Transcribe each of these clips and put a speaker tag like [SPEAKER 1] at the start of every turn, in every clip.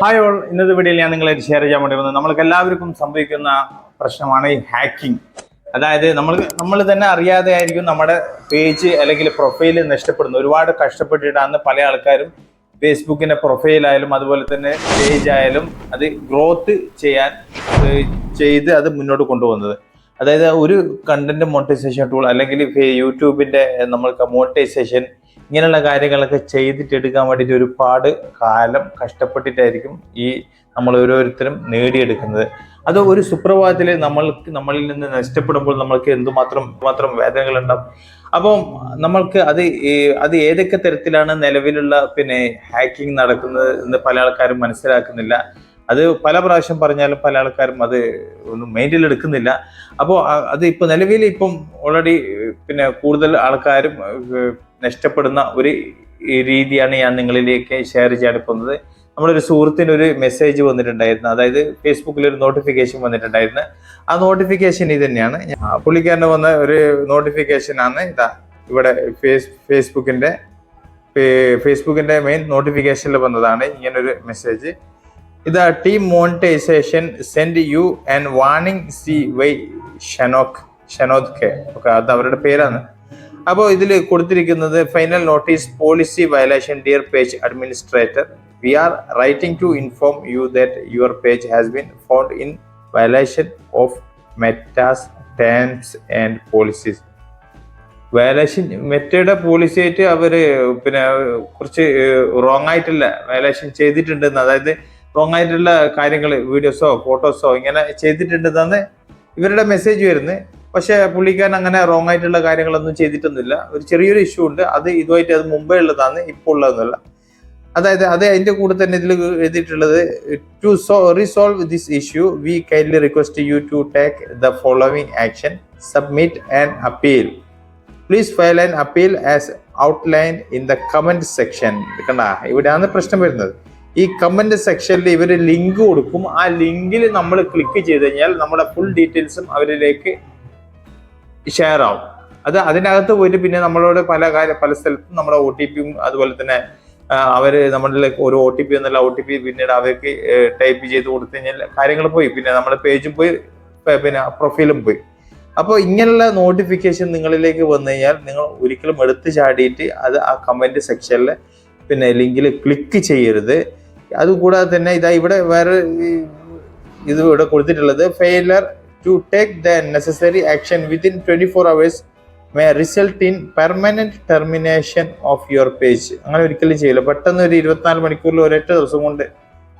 [SPEAKER 1] Hi all. ഇന്നത്തെ വീഡിയോയിൽ ഞാൻ നിങ്ങളെ ഷെയർ ചെയ്യാൻ വേണ്ടി വന്നത് നമ്മൾക്ക് എല്ലാവർക്കും സംഭവിക്കുന്ന പ്രശ്നമാണ് ഈ ഹാക്കിംഗ് അതായത് നമ്മൾ നമ്മൾ തന്നെ അറിയാതെ ആയിരിക്കും നമ്മുടെ പേജ് അല്ലെങ്കിൽ പ്രൊഫൈൽ നഷ്ടപ്പെടുന്നത്. ഒരുപാട് കഷ്ടപ്പെട്ടിട്ടാണ് പല ആൾക്കാരും ഫേസ്ബുക്കിന്റെ പ്രൊഫൈലായാലും അതുപോലെ തന്നെ പേജ് ആയാലും അത് ഗ്രോത്ത് ചെയ്യാൻ ചെയ്ത് അത് മുന്നോട്ട് കൊണ്ടുപോകുന്നത് അതായത് ഒരു കണ്ടന്റ് മോണിറ്റൈസേഷൻ ടൂൾ അല്ലെങ്കിൽ യൂട്യൂബിന്റെ നമ്മൾക്ക് മോണിറ്റൈസേഷൻ ഇങ്ങനെയുള്ള കാര്യങ്ങളൊക്കെ ചെയ്തിട്ട് എടുക്കാൻ വേണ്ടിയിട്ട് ഒരുപാട് കാലം കഷ്ടപ്പെട്ടിട്ടായിരിക്കും ഈ നമ്മൾ ഓരോരുത്തരും നേടിയെടുക്കുന്നത്. അത് ഒരു സുപ്രഭാതത്തിൽ നമ്മൾക്ക് നമ്മളിൽ നിന്ന് നഷ്ടപ്പെടുമ്പോൾ നമ്മൾക്ക് എന്തുമാത്രം മാത്രം വേദനകൾ ഉണ്ടാവും അപ്പം നമ്മൾക്ക് അത് അത് ഏതൊക്കെ തരത്തിലാണ് നിലവിലുള്ള പിന്നെ ഹാക്കിംഗ് നടക്കുന്നത് എന്ന് പല ആൾക്കാരും മനസ്സിലാക്കുന്നില്ല. അത് പല പ്രാവശ്യം പറഞ്ഞാലും പല ആൾക്കാരും അത് ഒന്നും മൈൻഡിൽ എടുക്കുന്നില്ല. അപ്പോൾ അത് ഇപ്പൊ നിലവിൽ ഇപ്പം ഓൾറെഡി പിന്നെ കൂടുതൽ ആൾക്കാരും നഷ്ടപ്പെടുന്ന ഒരു രീതിയാണ് ഞാൻ നിങ്ങളിലേക്ക് ഷെയർ ചെയ്യാൻ പോകുന്നത്. നമ്മുടെ ഒരു ഒരു മെസ്സേജ് വന്നിട്ടുണ്ടായിരുന്നു. അതായത് ഫേസ്ബുക്കിൽ ഒരു നോട്ടിഫിക്കേഷൻ വന്നിട്ടുണ്ടായിരുന്നു. ആ നോട്ടിഫിക്കേഷൻ ഇത് തന്നെയാണ്. പുള്ളിക്കാരന് വന്ന ഒരു നോട്ടിഫിക്കേഷൻ ആണ് ഇതാ. ഇവിടെ ഫേസ് ഫേസ്ബുക്കിന്റെ ഫേസ്ബുക്കിന്റെ മെയിൻ നോട്ടിഫിക്കേഷനിൽ വന്നതാണ് ഇങ്ങനൊരു മെസ്സേജ് ഇതാ team monetisation send you and warning C Y ഷനോക് ഷനോദ് K okay അത് അവരുടെ പേരാണ്. അപ്പോൾ ഇതിൽ കൊടുത്തിരിക്കുന്നത് final notice policy violation dear page administrator we are writing to inform you that your page has been found in violation of Meta's terms and policies violation മെറ്റയുടെ policy ആയിട്ട് അവർ പിന്നെ കുറച്ച് റോങ് ആയിട്ടില്ല. വയലേഷൻ ചെയ്തിട്ടുണ്ടെന്ന്. അതായത് റോങ് ആയിട്ടുള്ള കാര്യങ്ങൾ വീഡിയോസോ ഫോട്ടോസോ ഇങ്ങനെ ചെയ്തിട്ടുണ്ടെന്നാണ് ഇവരുടെ മെസ്സേജ് വരുന്നത് പക്ഷേ പുള്ളിക്കാരൻ അങ്ങനെ റോങ് ആയിട്ടുള്ള കാര്യങ്ങളൊന്നും ചെയ്തിട്ടൊന്നുമില്ല. ഒരു ചെറിയൊരു ഇഷ്യൂ ഉണ്ട്. അത് ഇതുമായിട്ട് അത് മുമ്പേ ഉള്ളതാണ് ഇപ്പോൾ ഉള്ളതെന്നല്ല അതായത് അത് അതിന്റെ കൂടെ തന്നെ ഇതിൽ എഴുതിയിട്ടുള്ളത് to so resolve this issue we kindly request you to take the following action submit and appeal please file and appeal as outline in the comment section കണ്ട ഇവിടെയാണ് പ്രശ്നം വരുന്നത്. ഈ കമന്റ് സെക്ഷനിൽ ഇവർ ലിങ്ക് കൊടുക്കും. ആ ലിങ്കിൽ നമ്മൾ ക്ലിക്ക് ചെയ്ത് കഴിഞ്ഞാൽ നമ്മുടെ ഫുൾ ഡീറ്റെയിൽസും അവരിലേക്ക് ഷെയർ ആവും. അത് അതിനകത്ത് പോയിട്ട് പിന്നെ നമ്മളോട് പല കാര്യം പല സ്ഥലത്തും നമ്മുടെ ഒ ടി പിയും അതുപോലെ തന്നെ അവർ നമ്മളിലേക്ക് ഒരു ഒ ടി പി എന്നല്ല ഒ ടി പി പിന്നീട് അവർക്ക് ടൈപ്പ് ചെയ്ത് കൊടുത്തു കഴിഞ്ഞാൽ കാര്യങ്ങൾ പോയി. പിന്നെ നമ്മുടെ പേജും പോയി പിന്നെ പ്രൊഫൈലും പോയി. അപ്പോൾ ഇങ്ങനെയുള്ള നോട്ടിഫിക്കേഷൻ നിങ്ങളിലേക്ക് വന്നു കഴിഞ്ഞാൽ നിങ്ങൾ ഒരിക്കലും എടുത്തു ചാടിയിട്ട് അത് ആ കമന്റ് സെക്ഷനിൽ പിന്നെ ലിങ്കിൽ ക്ലിക്ക് ചെയ്യരുത്. അതുകൂടാതെ തന്നെ ഇതാ ഇവിടെ വേറെ ഇത് ഇവിടെ കൊടുത്തിട്ടുള്ളത് failure to take the necessary action within twenty four hours may result in permanent termination of your page അങ്ങനെ ഒരിക്കലും ചെയ്യില്ല. പെട്ടെന്ന് ഒരു ഇരുപത്തിനാല് മണിക്കൂറിൽ ഒരൊറ്റ ദിവസം കൊണ്ട്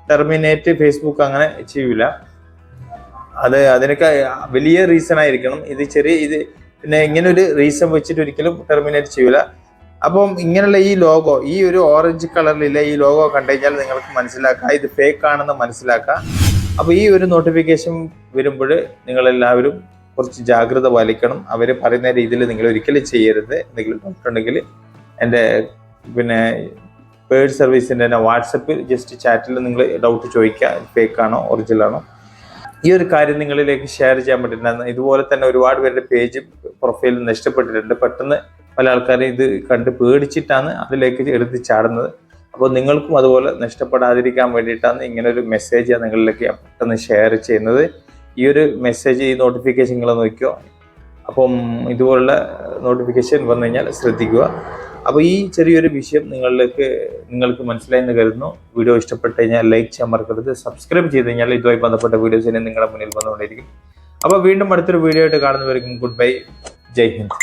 [SPEAKER 1] ടെർമിനേറ്റ് ഫേസ്ബുക്ക് അങ്ങനെ ചെയ്യൂല. അത് അതിനൊക്കെ വലിയ റീസൺ ആയിരിക്കണം. ഇത് ചെറിയ ഇത് പിന്നെ ഇങ്ങനെ ഒരു റീസൺ വെച്ചിട്ട് ഒരിക്കലും ടെർമിനേറ്റ് ചെയ്യൂല. അപ്പം ഇങ്ങനെയുള്ള ഈ ലോഗോ ഈ ഒരു ഓറഞ്ച് കളറിലുള്ള ഈ ലോഗോ കണ്ടു കഴിഞ്ഞാൽ നിങ്ങൾക്ക് മനസ്സിലാക്കാം. ഇത് ഫേക്ക് ആണെന്ന് മനസ്സിലാക്കാം. അപ്പോൾ ഈ ഒരു നോട്ടിഫിക്കേഷൻ വരുമ്പോൾ നിങ്ങൾ എല്ലാവരും കുറച്ച് ജാഗ്രത പാലിക്കണം. അവർ പറയുന്ന രീതിയിൽ നിങ്ങൾ ഒരിക്കലും ചെയ്യരുത്. എന്തെങ്കിലും ഡൗട്ട് ഉണ്ടെങ്കിൽ എന്റെ പിന്നെ പേഡ് സർവീസിന്റെ തന്നെ വാട്സപ്പിൽ ജസ്റ്റ് ചാറ്റിൽ നിങ്ങൾ ഡൗട്ട് ചോദിക്കുക ഫേക്ക് ആണോ ഒറിജിനൽ ആണോ. ഈ ഒരു കാര്യം നിങ്ങളിലേക്ക് ഷെയർ ചെയ്യാൻ പറ്റില്ല. ഇതുപോലെ തന്നെ ഒരുപാട് പേരുടെ പേജ് പ്രൊഫൈൽ നഷ്ടപ്പെട്ടിട്ടുണ്ട്. പെട്ടെന്ന് പല ആൾക്കാരും ഇത് കണ്ട് പേടിച്ചിട്ടാണ് അതിലേക്ക് എടുത്ത് ചാടുന്നത്. അപ്പോൾ നിങ്ങൾക്കും അതുപോലെ നഷ്ടപ്പെടാതിരിക്കാൻ വേണ്ടിയിട്ടാണ് ഇങ്ങനെ ഒരു മെസ്സേജ് നിങ്ങളിലേക്ക് പെട്ടെന്ന് ഷെയർ ചെയ്യുന്നത്. ഈ ഒരു മെസ്സേജ് ഈ നോട്ടിഫിക്കേഷൻ നിങ്ങൾ നോക്കിയോ അപ്പം ഇതുപോലുള്ള നോട്ടിഫിക്കേഷൻ വന്നു കഴിഞ്ഞാൽ ശ്രദ്ധിക്കുക. അപ്പോൾ ഈ ചെറിയൊരു വിഷയം നിങ്ങളിലേക്ക് നിങ്ങൾക്ക് മനസ്സിലായെന്ന് കരുതുന്നു. വീഡിയോ ഇഷ്ടപ്പെട്ട് കഴിഞ്ഞാൽ ലൈക്ക് ചെയ്യാൻ മറക്കരുത്. സബ്സ്ക്രൈബ് ചെയ്ത് കഴിഞ്ഞാൽ ഇതുമായി ബന്ധപ്പെട്ട വീഡിയോസ് ഇനി നിങ്ങളുടെ മുന്നിൽ വന്നുകൊണ്ടിരിക്കും അപ്പോൾ വീണ്ടും അടുത്തൊരു വീഡിയോ ആയിട്ട് കാണുന്നവർക്കും ഗുഡ് ബൈ ജയ് ഹിന്ദ്.